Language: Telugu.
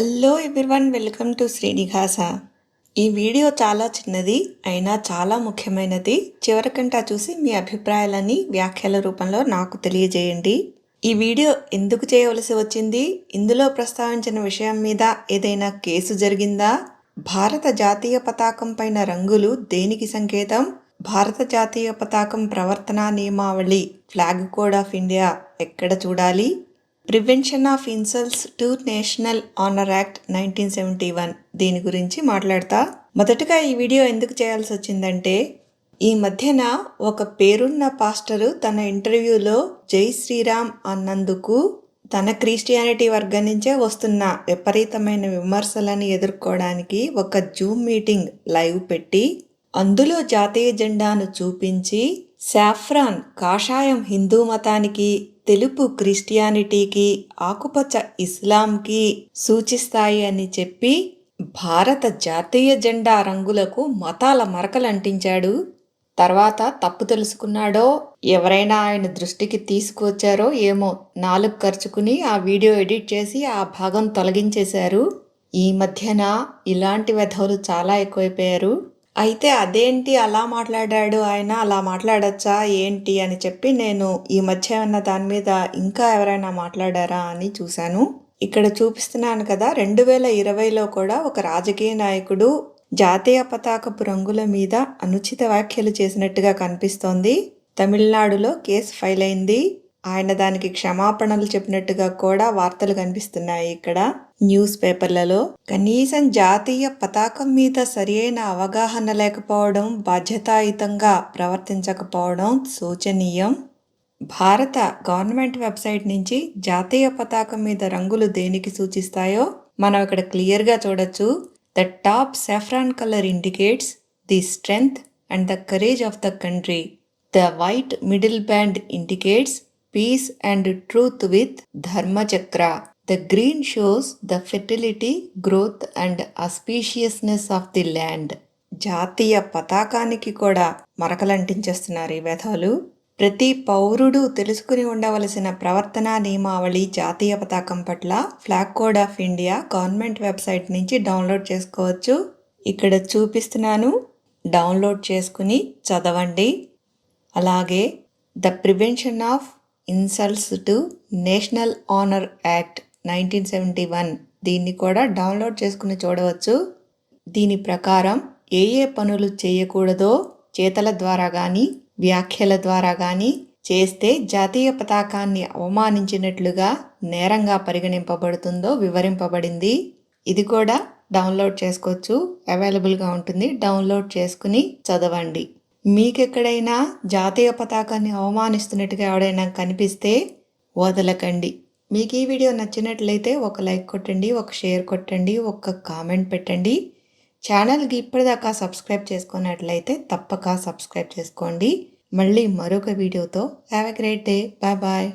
Hello everyone welcome to Srinivasa ఈ వీడియో చాలా చిన్నది అయినా చాలా ముఖ్యమైనది. చివరికంటా చూసి మీ అభిప్రాయాలని వ్యాఖ్యల రూపంలో నాకు తెలియజేయండి. ఈ వీడియో ఎందుకు చేయవలసి వచ్చింది? ఇందులో ప్రస్తావించిన విషయం మీద ఏదైనా కేసు జరిగిందా? భారత జాతీయ పతాకం పైన రంగులు దేనికి సంకేతం? భారత జాతీయ పతాకం ప్రవర్తనా నియమావళి ఫ్లాగ్ కోడ్ ఆఫ్ ఇండియా ఎక్కడ చూడాలి? Prevention of insults to national honour act nineteen seventy one. దీని గురించి మాట్లాడతా. మొదటగా ఈ వీడియో ఎందుకు చేయాల్సి వచ్చిందంటే ఈ మధ్యన ఒక పేరున్న పాస్టరు తన ఇంటర్వ్యూలో జై శ్రీరామ్ అన్నందుకు తన క్రిస్టియానిటీ వర్గం నుంచే వస్తున్న విపరీతమైన విమర్శలను ఎదుర్కోవడానికి ఒక జూమ్ మీటింగ్ లైవ్ పెట్టి అందులో జాతీయ జెండాను చూపించి సాఫ్రాన్ కాషాయం హిందూ మతానికి తెలుపు క్రిస్టియానిటీకి ఆకుపచ్చ ఇస్లాంకి సూచిస్తాయి అని చెప్పి భారత జాతీయ జెండా రంగులకు మతాల మరకలు అంటించాడు తర్వాత తప్పు తెలుసుకున్నాడో ఎవరైనా ఆయన దృష్టికి తీసుకువచ్చారో ఏమో నాలుగు ఖర్చుకుని ఆ వీడియో ఎడిట్ చేసి ఆ భాగం తొలగించేశారు. ఈ మధ్యన ఇలాంటి వెధవులు చాలా ఎక్కువైపోయారు. అయితే అదేంటి అలా మాట్లాడాడు? ఆయన అలా మాట్లాడచ్చా? ఏంటి? అని చెప్పి నేను ఈ మధ్య ఉన్న దాని మీద ఇంకా ఎవరైనా మాట్లాడారా అని చూశాను. ఇక్కడ చూపిస్తున్నాను కదా రెండు వేల ఇరవైలో కూడా ఒక రాజకీయ నాయకుడు జాతీయ పతాకపు రంగుల మీద అనుచిత వ్యాఖ్యలు చేసినట్టుగా కనిపిస్తోంది. తమిళనాడులో కేసు ఫైల్ అయింది ఆయన దానికి క్షమాపణలు చెప్పినట్టుగా కూడా వార్తలు కనిపిస్తున్నాయి ఇక్కడ. న్యూస్ పేపర్లలో కనీసం జాతీయ పతాకం మీద సరియైన అవగాహన లేకపోవడం బాధ్యతాయుతంగా ప్రవర్తించకపోవడం శోచనీయం. భారత గవర్నమెంట్ వెబ్సైట్ నుంచి జాతీయ పతాకం మీద రంగులు దేనికి సూచిస్తాయో మనం ఇక్కడ క్లియర్గా చూడొచ్చు. The top saffron colour indicates the strength and the courage of the country. The white middle band indicates peace and truth with dharmachakra the green shows the fertility growth and auspiciousness of the land జాతీయ పతాకానికి కూడా మరకలంటించేస్తున్నారు ఈ వ్యధాలు. ప్రతి పౌరుడు తెలుసుకుని ఉండవలసిన ప్రవర్తనా నియమావళి జాతీయ పతాకం పట్ల flag code of India government website నుంచి డౌన్లోడ్ చేసుకోవచ్చు. ఇక్కడ చూపిస్తున్నాను. డౌన్లోడ్ చేసుకుని చదవండి. అలాగే the prevention of insults to national honour act nineteen seventy one. దీన్ని కూడా డౌన్లోడ్ చేసుకుని చూడవచ్చు. దీని ప్రకారం ఏ ఏ పనులు చేయకూడదో చేతల ద్వారా కానీ వ్యాఖ్యల ద్వారా కానీ చేస్తే జాతీయ పతాకాన్ని అవమానించినట్లుగా నేరంగా పరిగణింపబడుతుందో వివరింపబడింది. ఇది కూడా డౌన్లోడ్ చేసుకోవచ్చు. అవైలబుల్గా ఉంటుంది. డౌన్లోడ్ చేసుకుని చదవండి. మీకెక్కడైనా జాతీయ పతాకాన్ని అవమానిస్తున్నట్టుగా ఎవడైనా కనిపిస్తే వదలకండి. మీకు ఈ వీడియో నచ్చినట్లయితే ఒక లైక్ కొట్టండి ఒక షేర్ కొట్టండి ఒక కామెంట్ పెట్టండి. ఛానల్కి ఇప్పటిదాకా సబ్స్క్రైబ్ చేసుకున్నట్లయితే తప్పక సబ్స్క్రైబ్ చేసుకోండి. మళ్ళీ మరొక వీడియోతో. Have a great day bye bye